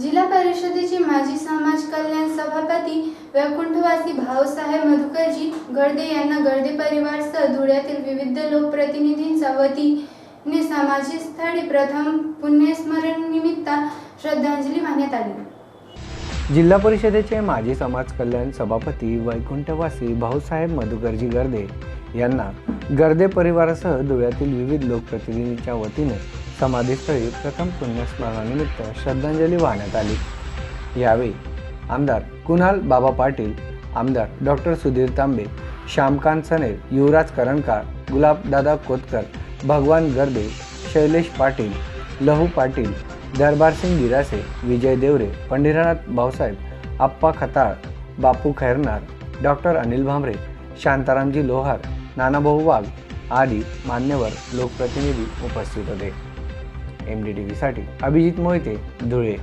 जिल्हा परिषदेचे माजी समाज कल्याण सभापती वैकुंठवासी भाऊसाहेब मधुकरजी गर्दे यांना गर्दे परिवारसह धुळ्यातील विविध लोकप्रतिनिधींच्या वतीने सामाजिक स्थळी प्रथम पुण्यस्मरण निमित्त श्रद्धांजली वाहण्यात आली. जिल्हा परिषदेचे माजी समाज कल्याण सभापती वैकुंठवासी भाऊसाहेब मधुकरजी गर्दे यांना गर्दे परिवारासह धुळ्यातील विविध लोकप्रतिनिधींच्या वतीने समाधीस्थळी प्रथम पुण्यस्मरणानिमित्त श्रद्धांजली वाहण्यात आली. यावेळी आमदार कुणाल बाबा पाटील आमदार डॉक्टर सुधीर तांबे श्यामकांत सनेर युवराज करणकार गुलाबदादा कोतकर भगवान गर्दे शैलेश पाटील लहू पाटील दरबारसिंग गिरासे विजय देवरे पंढिरानाथ भाऊसाहेब आप्पा खताळ बापू खैरनार डॉक्टर अनिल भांबरे शांतारामजी लोहार नानाभाऊ वाघ आदी मान्यवर लोकप्रतिनिधी उपस्थित होते. एम डी टी व्हीसाठी अभिजित मोहिते धुळे.